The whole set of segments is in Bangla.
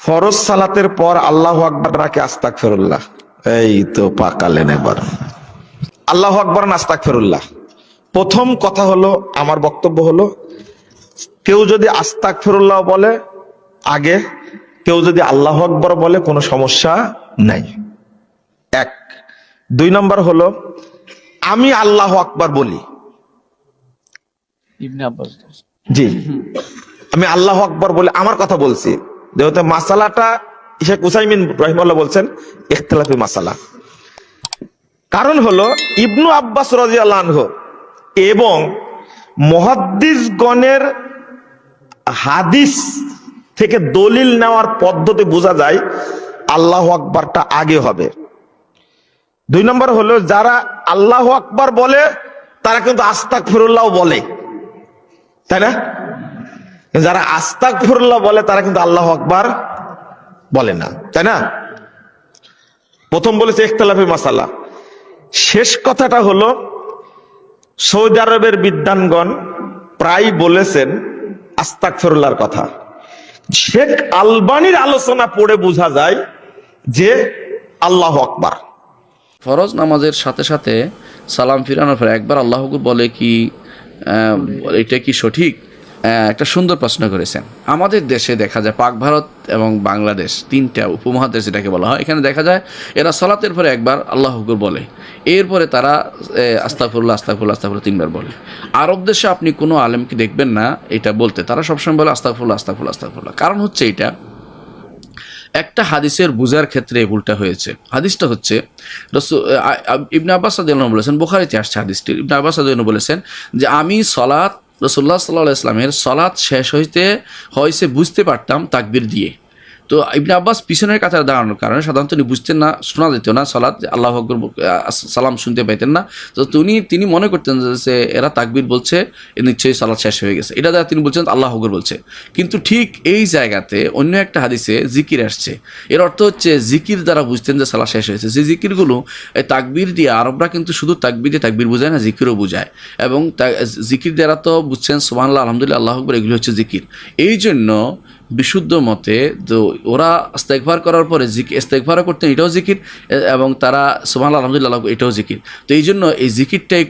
ফরজ সালাতের পর আল্লাহ আকবর নাকি আস্তাক ফেরুল্লাহ এই তো পাকালেন এবার। আল্লাহ আকবর নাস্তাক ফেরুল্লাহ প্রথম কথা হলো আমার বক্তব্য হলো কেউ যদি আস্তাক ফেরুল্লাহ বলে আগে কেউ যদি আল্লাহ আকবর বলে কোনো সমস্যা নাই। এক। দুই নম্বর হলো আমি আল্লাহ আকবর বলি। জি। আমি আল্লাহ আকবর বলে আমার কথা বলছি। যেহেতু মাসালাটা শেখ উসাইমিন রহিমাল্লাহ বলছেন, ইখতলাফি মাসালা। কারণ হলো, ইবনু আব্বাস রাজিয়াল্লাহ এবং মহাদ্দিসগণের হাদিস থেকে দলিল নেওয়ার পদ্ধতি বোঝা যায়, আল্লাহ আকবরটা আগে হবে। দুই নম্বর হলো, যারা আল্লাহ আকবর বলে, তারা কিন্তু আস্তাক ফিরুল্লাহ বলে। তাই না? যারা আস্তাক ফিরুল্লাহ বলে, তারা কিন্তু আল্লাহ আকবার বলে না। তাই না? প্রথম বলেছে ইখতলাফি মাসালা। শেষ কথাটা হলো, সৌদি আরবের বিদ্যানগণ প্রায় বলেছেন আস্তাক ফিরুল্লাহর কথা। শেখ আলবানির আলোচনা পড়ে বোঝা যায় যে আল্লাহ আকবার। ফরজ নামাজের সাথে সাথে সালাম ফিরানোর পর একবার আল্লাহ বলে কি এটা কি সঠিক? একটা সুন্দর প্রশ্ন করেছেন। আমাদের দেশে দেখা যায় পাক ভারত এবং বাংলাদেশ তিনটা উপমহাদেশ যেটাকে বলা হয়, এখানে দেখা যায় এরা সলাতের পরে একবার আল্লাহ হুকুর বলে। এরপরে তারা আস্তাফুল্লাহ আস্তাফুল্লাহ আস্তাফুল্লা তিনবার বলে। আরব দেশে আপনি কোনো আলেমকে দেখবেন না এটা বলতে। তারা সবসময় বলে আস্তাফুল্লাহ আস্তাফুল্লাহ আস্তাফুল্লাহ কারণ হচ্ছে এটা, একটা হাদিসের বুঝার ক্ষেত্রে ভুলটা হয়েছে। হাদিসটা হচ্ছে, রসু- ইবনে আব্বাস বলেছেন, বোখারিতে আসছে হাদিসটি। ইবনে আব্বাস বলেছেন যে, আমি সলাৎ রসুল্লাহ সাল্লাহ ইসলামের সলাৎ শেষ হইতে হয়েছে বুঝতে পারতাম তাকবির দিয়ে। তো ইবনে আব্বাস পিছনের কাতারে দাঁড়ানোর কারণে সাধারণত তিনি বুঝতেন না, শোনা যেত না সলাৎ আল্লাহ আকবর সালাম শুনতে পাইতেন না। তো তিনি তিনি মনে করতেন যে এরা তাকবির বলছে নিশ্চয়ই সালাদ শেষ হয়ে গেছে। এটা দ্বারা তিনি বলছেন আল্লাহ আকবর বলছে। কিন্তু ঠিক এই জায়গাতে অন্য একটা হাদিসে জিকির আসছে। এর অর্থ হচ্ছে জিকির দ্বারা বুঝতেন যে সালা শেষ হয়েছে। যে জিকিরগুলো, এই তাকবির দিয়ে আরবরা কিন্তু শুধু তাকবির দিয়ে তাকবির বোঝায় না, জিকিরও বোঝায়। এবং জিকির দ্বারা তো বুঝছেন, সুবহানাল্লাহ, আলহামদুলিল্লাহ, আল্লাহ আকবর, এগুলো হচ্ছে জিকির। এই জন্য বিশুদ্ধ মতে, তো ওরা ইস্তেকভার করার পরে জিকির ইস্তেকভারও করতেন, এটাও জিকির এবং তারা সুবহান আলহামদুলিল্লাহ এটাও জিকির। তো এই জন্য এই জিকিরটাই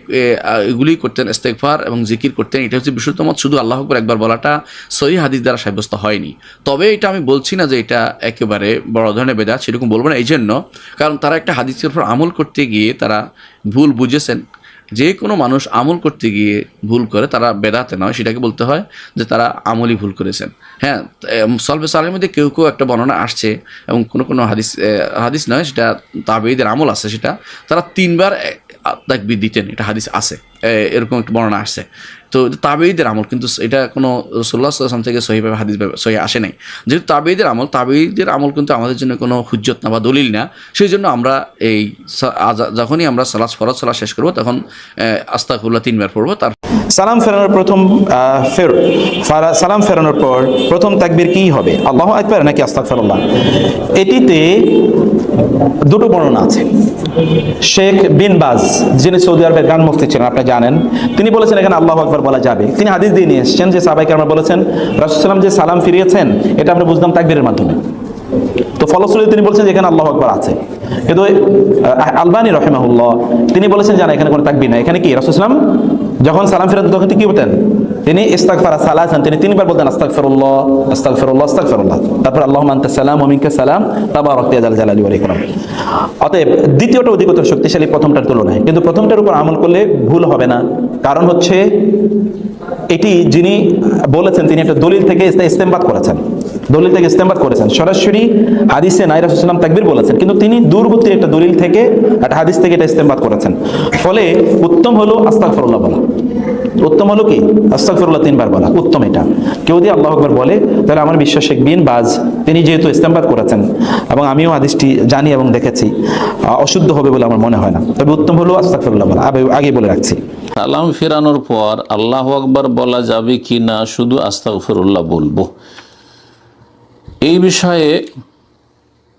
এগুলি করতেন ইস্তেকভার এবং জিকির করতেন, এটা হচ্ছে বিশুদ্ধ মত, শুধু আল্লাহ আকবর, একবার বলাটা সহি হাদিস দ্বারা সাব্যস্ত হয়নি। তবে এটা আমি বলছি না যে এটা একেবারে বড় ধরনের বেদা সেরকম বলব না, এই জন্য, কারণ তারা একটা হাদিসের উপর আমল করতে গিয়ে তারা ভুল বুঝেছেন যে কোনো মানুষ আমল করতে গিয়ে ভুল করে, তারা বেদাতে নয়, সেটাকে বলতে হয় যে তারা আমলই ভুল করেছেন। হ্যাঁ সলবে সালের মধ্যে কেউ কেউ একটা বর্ণনা আসছে এবং কোনো কোনো হাদিস হাদিস নয়, সেটা তাবেইদের আমল আছে সেটা, তারা তিনবার তাকবির দিতেন, এটা হাদিস আছে। এরকম একটা বর্ণনা আসছে। তো তাবেইদের আমল, কিন্তু এটা কোনো রসুল্লাহ সাল্লাম থেকে সহিভাবে হাদিস সহি আসে নাই। যেহেতু তাবেইদের আমল তাবেইদের আমল কিন্তু আমাদের জন্য কোনো হুজ্জত না বা দলিল না। সেই জন্য আমরা এই যখনই আমরা সালাস ফরজ সালাস শেষ করব, তখন আস্তাকুল্লাহ তিনবার পড়ব। তার সালাম ফেরানোর প্রথম ফের সালাম ফেরানোর পর প্রথম তাকবীর কি হবে? আল্লাহ আকবার নাকি আস্তাগফিরুল্লাহ? এটিতে দুটো বর্ণনা আছে। শেখ বিন বাজ, যিনি সৌদি আরবের গান মুফতি ছিলেন, আপনি জানেন, তিনি বলেছেন, এখানে আল্লাহ আকবার বলা যাবে। তিনি হাদিস দিয়ে নিয়ে এসেছেন যে সাবাইকে আমরা বলেছেন রাসুলাম যে সালাম ফিরিয়েছেন, এটা আমরা বুঝলাম তাকবীরের মাধ্যমে। তো ফলশ্রুতি তিনি বলছেন যে এখানে আল্লাহ আকবার আছে। কিন্তু আলবানী রহেমাহুল্লাহ, তিনি বলেছেন যে না, এখানে কোনো তাকবির নাই। এখানে কি? রাসুলাম যখন সালাম ফেরাতেন তখন তিনি কি বলতেন? তিনি ইস্তাগফারা সালাসান তিনি তিনবার বলতেন, আস্তাগফিরুল্লাহ আস্তাগফিরুল্লাহ আস্তাগফিরুল্লাহ। তারপর, আল্লাহুম্মা আনতা সালাম ওয়া মিনকা সালাম তাবারাক ইয়া জাল জালালি ওয়াল ইকরাম। অতএব, দ্বিতীয়টা অধিকতর শক্তিশালী প্রথমটার তুলনায়। কিন্তু প্রথমটার উপর আমল করলে ভুল হবে না। কারণ হচ্ছে, এটি যিনি বলেছেন, তিনি একটা দলিল থেকে ইস্তে- ইস্তেমবাদ করেছেন। দলিল থেকে ইস্তেমবাদ করেছেন। সরাসরি হাদিসে নাইরা সাল্লাম তাকবির বলেছেন, কিন্তু তিনি দূরবর্তী একটা দলিল থেকে, একটা হাদিস থেকে এটা ইস্তেমবাদ করেছেন। ফলে উত্তম হলো আস্তাগফিরুল্লাহ বলা। উত্তম হলো কি? আস্তাগফিরুল্লাহ তিনবার বলা, উত্তম এটা। কেউ যদি আল্লাহ আকবার বলে, তাহলে আমার বিশ্বাস শেখ বিন বাজ তিনি যেহেতু ইস্তেমবাদ করেছেন, এবং আমিও হাদিসটি জানি এবং দেখেছি অশুদ্ধ হবে বলে আমার মনে হয় না। তবে উত্তম হলো আস্তাগফিরুল্লাহ বলা। আগে- বলে রাখছি। সালাম ফেরানোর পর আল্লাহ আকবার বলা যাবে কি না শুধু আস্তাগফিরুল্লাহ বলব। এই বিষয়ে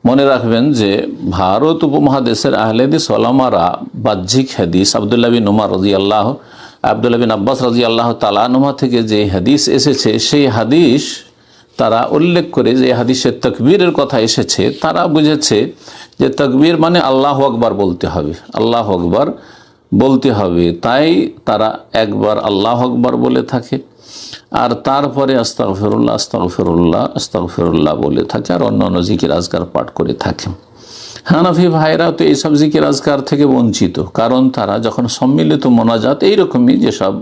মনে রাখবেন যে ভারত উপমহাদেশের আহলেদিস ওলামারা, বাহ্যিক হাদিস, আবদুল্লাহ বিন উমার রাজি আল্লাহ আবদুল্লাহ বিন আব্বাস রাজি আল্লাহ তালানুমা থেকে যে হাদিস এসেছে, সেই হাদিস তারা উল্লেখ করে যে হাদিসের তকবীরের কথা এসেছে, তারা বুঝেছে যে তকবীর মানে আল্লাহ আকবার বলতে হবে। আল্লাহ আকবার বলতে হবে, তাই তারা একবার আল্লাহ আকবার বলে থাকে। আর তারপরে আস্তাক ফেরুল্লাহ আস্তাক ফেরুল্লাহ আস্তাক ফেরুল্লাহ বলে থাকে আর অন্য অন্য জিকির আজকার পাঠ করে থাকে। হানাফি ভাইরা তো এইসব জিকির আজকার থেকে বঞ্চিত, কারণ তারা যখন সম্মিলিত মোনাজাত, এইরকমই যেসব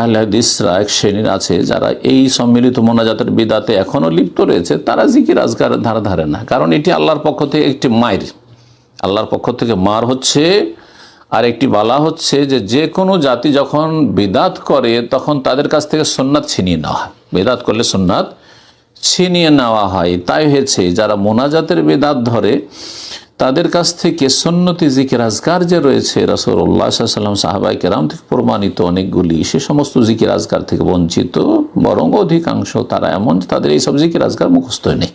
আহলাদিসরা এক শ্রেণির আছে, যারা এই সম্মিলিত মোনাজাতের বিদাতে এখনও লিপ্ত রয়েছে, তারা জিকির আজকার ধারে ধারে না। কারণ এটি আল্লাহর পক্ষ থেকে একটি মায়ের, আল্লাহর পক্ষ থেকে মার হচ্ছে আর একটি বালা হচ্ছে যে যে কোনো জাতি যখন বিদাত করে, তখন তাদের কাছ থেকে সোননাথ ছিনিয়ে নেওয়া হয়। বিদাত করলে সোননাথ ছিনিয়ে নেওয়া হয়। তাই হয়েছে, যারা মোনাজাতের বেদাত ধরে, তাদের কাছ থেকে সন্নতি জিকির আজকার যে রয়েছে রসুল্লাহ সাল্লাম সাহাবাই কেরাম থেকে প্রমাণিত অনেকগুলি। সে সমস্ত জিকির আজকার থেকে বঞ্চিত, বরং অধিকাংশ তারা এমন তাদের এইসব জিকির আজকার মুখস্থ নেই।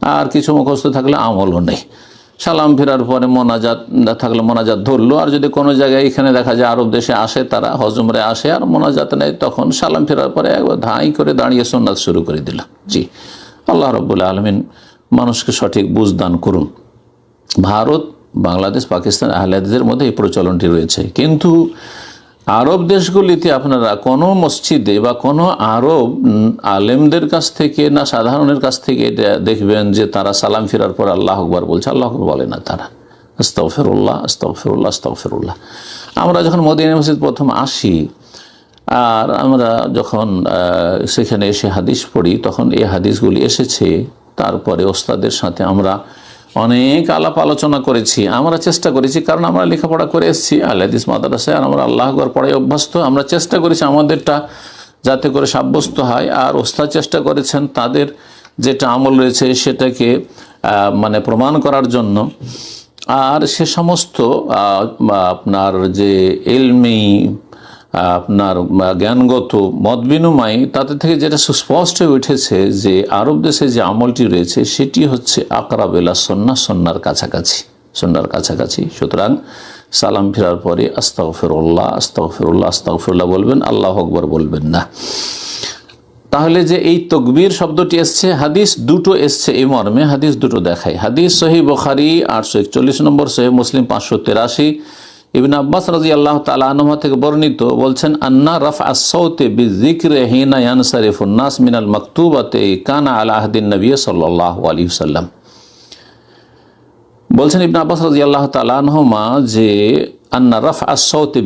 আর কিছু মুখস্থ থাকলে আমলও নেই। সালাম ফেরার পরে মোনাজাত থাকলে মোনাজাত ধরলো। আর যদি কোনো জায়গায় এখানে দেখা যায় আরব দেশে আসে, তারা হজমরে আসে আর মোনাজাত নেয়, তখন সালাম ফেরার পরে একবার ধাঁই করে দাঁড়িয়ে সোনাত শুরু করে দিল। জি। আল্লাহ রব্বুল্লা আলমিন মানুষকে সঠিক বুঝ দান করুন। ভারত, বাংলাদেশ, পাকিস্তান, আহলাদের মধ্যে এই প্রচলনটি রয়েছে। কিন্তু আরব দেশগুলিতে আপনারা কোনো মসজিদে বা কোনো আরব আলেমদের কাছ থেকে না সাধারণের কাছ থেকে দেখবেন যে তারা সালাম ফেরার পর আল্লাহ আকবর বলছে, আল্লাহ আকবর বলে না তারা। আস্তফেরুল্লাহ আস্তফেরুল্লাহ আস্তফেরুল্লাহ আমরা যখন মদিনা মসজিদ প্রথম আসি, আর আমরা যখন সেখানে এসে হাদিস পড়ি, তখন এই হাদিসগুলি এসেছে। তারপরে ওস্তাদের সাথে আমরা অনেক আলাপ আলোচনা করেছি, আমরা চেষ্টা করেছি, কারণ আমরা লেখাপড়া করে এসেছি আল্লাদিস মাদ্রাসায়, আর আমরা আল্লাহ আকবর পড়াই অভ্যস্ত, আমরা চেষ্টা করেছি আমাদেরটা যাতে করে সাব্যস্ত হয়, আর ওস্তাদ চেষ্টা করেছেন তাদের যেটা আমল রয়েছে সেটাকে মানে প্রমাণ করার জন্য। আর সে সমস্ত আপনার যে এলমি আপনার জ্ঞানগত মত তাতে থেকে যেটা সুস্পষ্ট হয়ে উঠেছে যে আরব দেশে যে আমলটি রয়েছে সেটি হচ্ছে আকরাবেলা সন্না সন্ন্যার কাছাকাছি সন্ন্যার কাছাকাছি। সুতরাং সালাম ফেরার পরে আস্তাও ফেরুল্লাহ আস্তাও ফেরুল্লাহ আস্তাও ফেরুল্লাহ বলবেন, আল্লাহ আকবর বলবেন না। তাহলে যে এই তকবির শব্দটি এসছে, হাদিস দুটো এসছে এই মর্মে, হাদিস দুটো দেখায়। হাদিস সহি বখারি আটশো একচল্লিশ নম্বর, সহি মুসলিম পাঁচশো তেরাশি ইবিন আব্বাস রাজি আল্লাহ তালাহমা থেকে বর্ণিত বলছেন, আন্না রফ আসৌতে বি জিক্রে হিনা ইয়ানসারিফুন্নাস মিনাল মকতুবাতে কানা আলা আহদিন নবী সাল্লাহ আলী সাল্লাম বলছেন ইবন আব্বাস রাজি আল্লাহ তালাহমা যে, আন্না রফ আসৌতে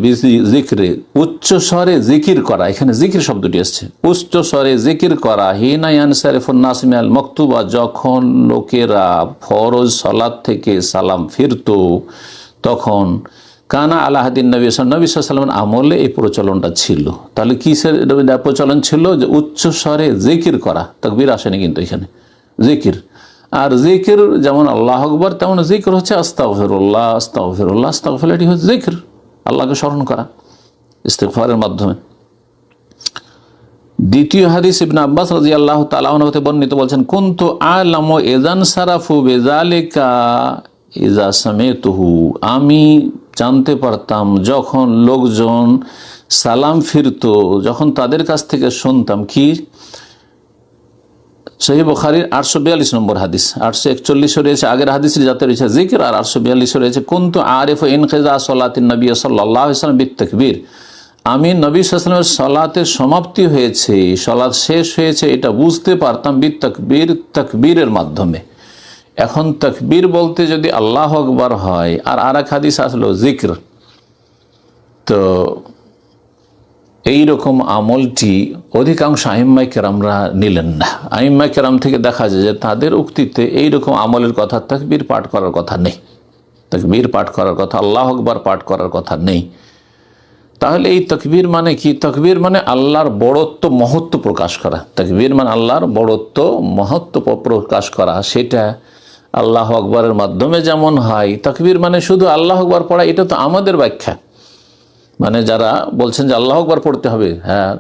জিক্রে উচ্চ স্বরে জিকির করা। এখানে জিকির শব্দটি এসছে উচ্চ স্বরে জিকির করা, হিনা ইয়ানসারিফুন মিনাল মকতুবা, যখন লোকেরা ফরজ সলাদ থেকে সালাম ফিরতো, তখন কানা আলাহাদিন নবী নবী সাল্লামের আমলে এই প্রচলনটা ছিল। তাহলে কিসের প্রচলন ছিল? যে উচ্চ স্বরে জিকির করা, তকবির আসেনি কিন্তু এখানে। জিকির। আর জিকির যেমন আল্লাহ আকবর, তেমন জিকির হচ্ছে আস্তাগফিরুল্লাহ আস্তাগফিরুল্লাহ আস্তাগফির এটি হচ্ছে জিকির। আল্লাহকে স্মরণ করা, ইস্তেগফারের মাধ্যমে। দ্বিতীয় হাদিস ইবনে আব্বাস রাজি আল্লাহ তালাহতে বর্ণিত বলছেন, কুন্তু আলাম এজান সারাফু বেজালিকা ইজা সামেতুহু। আমি জানতে পারতাম, যখন লোকজন সালাম ফিরতো, যখন তাদের কাছ থেকে শুনতাম কি? সহি বখারির আটশো বিয়াল্লিশ নম্বর হাদিস, আটশো একচল্লিশে রয়েছে, আগের হাদিসের যাতে রয়েছে জিকির, আর আটশো বিয়াল্লিশে রয়েছে, কুন্তু আরিফ ইনখেজা সলাতিন নবী সাল্লাহ ইসলাম বিত তকবীর আমি নবী সাল্লামের সলাতের সমাপ্তি হয়েছে, সলাৎ শেষ হয়েছে, এটা বুঝতে পারতাম বি তকবীর তকবীরের মাধ্যমে। এখন তকবীর বলতে যদি আল্লাহ আকবার হয়, আর আর এক হাদিস আসলো জিক্র, তো এই রকম আমলটি অধিকাংশ আহিম্মাই কেরামরা নিলেন না। আহিম্মাই কেরাম থেকে দেখা যায় যে তাদের উক্তিতে এই রকম আমলের কথা তকবীর পাঠ করার কথা নেই। তকবীর পাঠ করার কথা, আল্লাহ আকবার পাঠ করার কথা নেই। তাহলে এই তকবীর মানে কি? তকবীর মানে আল্লাহর বড়ত্ব, মহত্ব প্রকাশ করা। তকবীর মানে আল্লাহর বড়ত্ব, মহত্ব প্রকাশ করা। সেটা আল্লাহ আকবরের মাধ্যমে যেমন হয়, তকবীর মানে শুধু আল্লাহ আকবর পড়া, এটা তো আমাদের ব্যাখ্যা। মানে যারা বলছেন যে আল্লাহ আকবর পড়তে হবে হ্যাঁ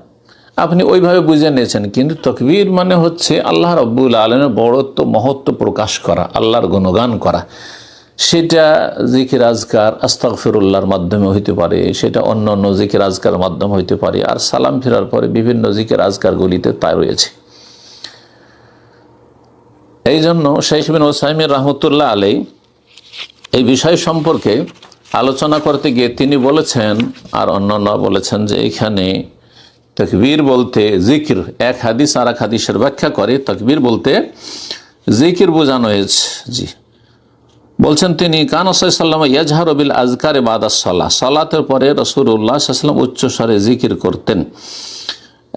আপনি ওইভাবে বুঝে নিয়েছেন, কিন্তু তকবীর মানে হচ্ছে আল্লাহ রব্বুল আলমের বড়ত্ব, মহত্ব প্রকাশ করা, আল্লাহর গুণগান করা। সেটা জিকির আজকার আস্তাক ফিরুল্লাহর মাধ্যমে হইতে পারে, সেটা অন্য অন্য জিকির আজকার মাধ্যমে হইতে পারে, আর সালাম ফেরার পরে বিভিন্ন জিকির আজকারগুলিতে তা রয়েছে। এই জন্য বিন ওসাইমির রহমতুল্লাহ আলী এই বিষয় সম্পর্কে আলোচনা করতে গিয়ে তিনি বলেছেন আর অন্যান্য বলেছেন যে এখানে তকবীর বলতে জিকির, এক হাদিস আর এক হাদিসের ব্যাখ্যা করে তকবীর বলতে জিকির বোঝানো হয়েছে। জি। বলছেন তিনি, কান সাল্লাম ইয়াজহার বিল আজকারে বাদা সলাহ। সলাতের পরে রসুল্লাহ সাল্লাম উচ্চ স্বরে জিকির করতেন।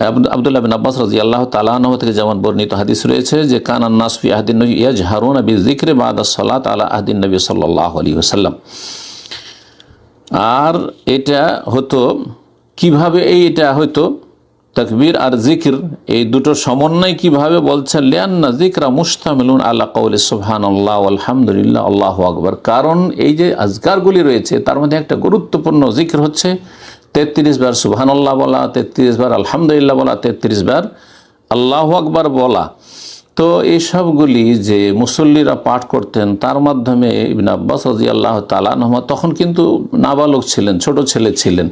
আবদুল্লাহ বিন আব্বাস রাজি আল্লাহ তালাহ থেকে যেমন বর্ণিত হাদিস রয়েছে যে কানান নাসফি আহদিন নবী ইয়াজহারুন আবি জিক্রে বাদা সলাত আলা আহদিন নবী সাল্লাহ আলী ওসাল্লাম আর এটা হতো, কীভাবে এই এটা হয়তো তকবীর আর জিকির, এই দুটো সমন্বয় কীভাবে বলছেন? লিয়ান্না জিকরা মুস্তামিলুন আল্লাহ কৌল সুবহান আল্লাহ আলহামদুলিল্লাহ আল্লাহ আকবর। কারণ এই যে আজকারগুলি রয়েছে, তার মধ্যে একটা গুরুত্বপূর্ণ জিকির হচ্ছে তেত্রিশ বার সুবহান আল্লাহ বলা, তেত্রিশ বার আলহামদুলিল্লাহ বলা, তেত্রিশ বার আল্লাহ আকবর বলা। তো এই সবগুলি যে মুসল্লিরা পাঠ করতেন, তার মাধ্যমে ইবিন আব্বাস রাজি আল্লাহ তালা তখন কিন্তু নাবালক ছিলেন, ছোট ছেলে ছিলেন।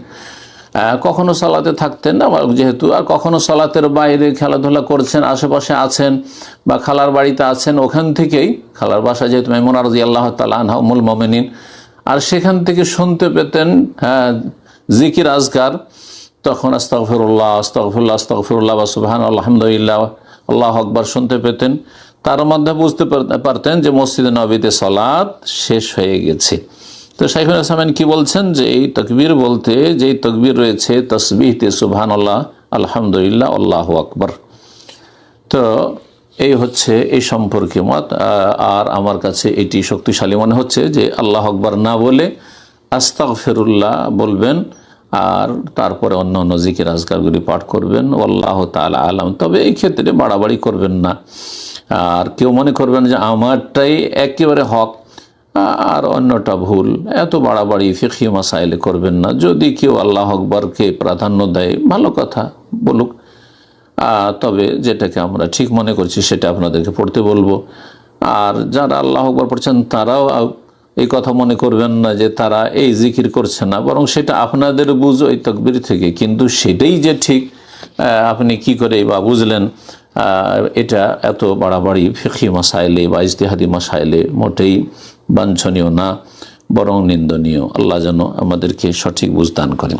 কখনো সালাতে থাকতেন না যেহেতু, আর কখনো সালাতের বাইরে খেলাধুলা করছেন, আশেপাশে আছেন বা খালার বাড়িতে আছেন, ওখান থেকেই, খালার বাসা যেহেতু মেমোনা রাজি আল্লাহ তালা মুল মমিনিন, আর সেখান থেকে শুনতে পেতেন হ্যাঁ জিকির আজকার, তখন আস্তফিরুল্লাহ আস্তফিরুল্লাহ আস্তফিরুল্লাহ বা সুবাহান আলহামদুলিল্লাহ, আল্লাহ আকবর শুনতে পেতেন। তার মধ্যে বুঝতে পারতেন যে মসজিদে নবীতে সলাৎ শেষ হয়ে গেছে। তো শাইফুল ইসলামেন কি বলছেন? যে এই তকবীর বলতে, যেই তকবীর রয়েছে তসবিহতে সুবহান আল্লাহ আলহামদুলিল্লাহ, আল্লাহ আকবর। তো এই হচ্ছে, এই সম্পর্কে মত আর আমার কাছে এটি শক্তিশালী মনে হচ্ছে যে আল্লাহ আকবর না বলে আস্তাক ফেরুল্লাহ বলবেন, আর তারপরে অন্য অন্য জিকির আজকারগুলি পাঠ করবেন। আল্লাহ তালা আলাম। তবে এই ক্ষেত্রে বাড়াবাড়ি করবেন না। আর কেউ মনে করবেন যে আমারটাই একেবারে হক, আর অন্যটা ভুল। এত বাড়াবাড়ি ফিকি মাসাইলে করবেন না। যদি কেউ আল্লাহ আকবরকে প্রাধান্য দেয়, ভালো কথা, বলুক। তবে যেটাকে আমরা ঠিক মনে করছি, সেটা আপনাদেরকে পড়তে বলব। আর যারা আল্লাহ আকবর পড়ছেন, তারাও এই কথা মনে করবেন না যে তারা এই জিকির করছে না, বরং সেটা আপনাদের বুঝ ওই তকবির থেকে। কিন্তু সেটাই যে ঠিক আপনি কি করে বা বুঝলেন এটা এত বাড়াবাড়ি ফিখি মাসাইলে বা ইজতিহাদি মাসাইলে মোটেই বাঞ্ছনীয় না, বরং নিন্দনীয়। আল্লাহ যেন আমাদেরকে সঠিক বুঝদান করেন।